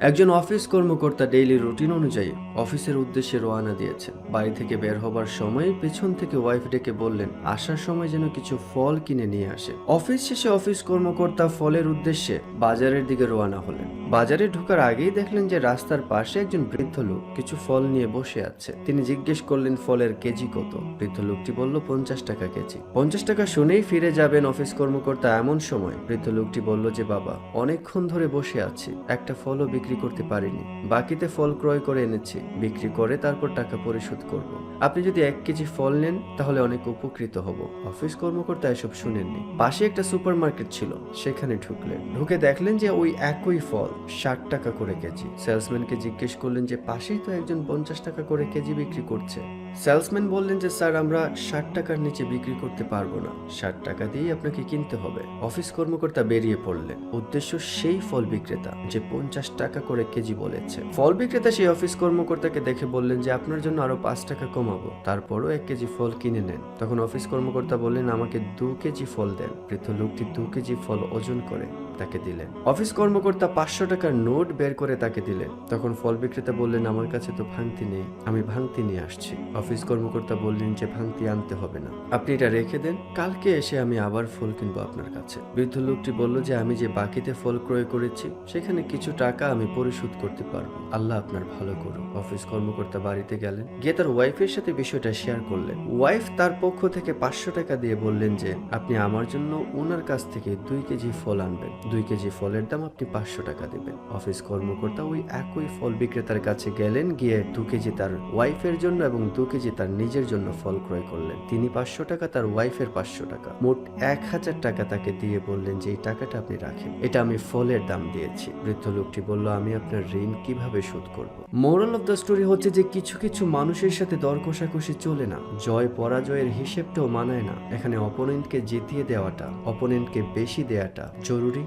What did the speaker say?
একজন অফিস কর্মকর্তা daily routine অনুযায়ী অফিসের উদ্দেশ্যে রওনা দিয়েছেন। বাড়ি থেকে বের হবার সময় পেছন থেকে ওয়াইফ ডেকে বললেন, আসার সময় যেন কিছু ফল কিনে নিয়ে আসে। অফিস শেষে অফিস কর্মকর্তা ফলের উদ্দেশ্যে বাজারের দিকে রওনা হলেন। বাজারে ঢোকার আগেই দেখলেন যে রাস্তার পাশে একজন বৃদ্ধ লোক কিছু ফল নিয়ে বসে আছে। তিনি জিজ্ঞেস করলেন, ফলের কেজি কত? বৃদ্ধ লোকটি বলল, পঞ্চাশ টাকা কেজি। পঞ্চাশ টাকা শুনেই ফিরে যাবেন অফিস কর্মকর্তা এমন সময়? বৃদ্ধ লোকটি বলল, যে বাবা, অনেকক্ষণ ধরে বসে আছি। একটা ফলও বিক্রি করতে পারিনি। বাকিতে ফল ক্রয় করে এনেছি। বিক্রি করে তারপর টাকা পরিশোধ করব। আপনি যদি এক কেজি ফল নেন, তাহলে অনেক উপকৃত হব। অফিস কর্মকর্তা এসব শুনেননি। পাশে একটা সুপার মার্কেট ছিল, সেখানে ঢুকলেন। ঢুকে দেখলেন যে ওই একই ফল ষাট টাকা করে কেজি। সেলসম্যানকে জিজ্ঞেস করলেন যে, পাশেই তো একজন পঞ্চাশ টাকা করে কেজি বিক্রি করছে। সেলসম্যান বললেন যে, স্যার, আমরা ষাট টাকার নিচে বিক্রি করতে পারব না। ষাট টাকা দিয়েই আপনাকে কিনতে হবে। অফিস কর্মকর্তা বেরিয়ে পড়লেন। উদ্দেশ্য সেই ফল বিক্রেতা যে পঞ্চাশ টাকা করে কেজি বলেছে। ফল বিক্রেতা সেই অফিস কর্মকর্তাকে দেখে বললেন যে, আপনার জন্য আরও পাঁচ টাকা কমাবো। তারপরও এক কেজি ফল কিনে নেন। তখন অফিস কর্মকর্তা বললেন, আমাকে দু কেজি ফল দেন। বৃদ্ধ লোকটি দু কেজি ফল ওজন করে তাকে দিলেন। অফিস কর্মকর্তা পাঁচশো টাকার নোট বের করে তাকে দিলেন। তখন ফল বিক্রেতা বললেন, আমার কাছে তো ভাঙতি নেই, আমি ভাঙতি নিয়ে আসছি। অফিস কর্মকর্তা বললেন যে, ভাঙতি আনতে হবে না। আপনি এটা রেখে দেন, কালকে এসে আমি আবার ফল কিনবো আপনার কাছে। বৃদ্ধ লোকটি বলল যে, আমি যে বাকিতে ফল ক্রয় করেছি, সেখানে কিছু টাকা আমি পরিশোধ করতে পারব। আল্লাহ আপনার ভালো করুন অফিস কর্মকর্তা বাড়িতে গেলেন। গিয়ে তার ওয়াইফের সাথে বিষয়টা শেয়ার করলেন। ওয়াইফ তার পক্ষ থেকে পাঁচশো টাকা দিয়ে বললেন যে, আপনি আমার জন্য ওনার কাছ থেকে দুই কেজি ফল আনবেন। দুই কেজি ফলের দাম আপনি পাঁচশো টাকা দেবেন। অফিস কর্মকর্তা ওই একই ফল বিক্রেতার কাছে গেলেন, গিয়ে দু কেজি তার ওয়াইফের জন্য এবং দু কেজি তার নিজের জন্য ফল ক্রয় করলেন। তিনি পাঁচশো টাকা, তার ওয়াইফের পাঁচশো টাকা। মোট এক হাজার টাকা তাকে দিয়ে বললেন যে, এই টাকাটা আপনি রাখেন। এটা আমি ফলের দাম দিয়েছি। বৃদ্ধ লোকটি বলল, আমি আপনার ঋণ কীভাবে শোধ করব? মোরাল অফ দ্য স্টোরি হচ্ছে যে, কিছু কিছু মানুষের সাথে দর কষাকষি চলে না। জয় পরাজয়ের হিসেবটাও মানায় না। এখানে অপোনেন্টকে জিতিয়ে দেওয়াটা, অপোনেন্টকে বেশি দেওয়াটা জরুরি।